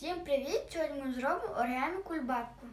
Всім привіт! Сьогодні ми зробимо оригамі кульбабку.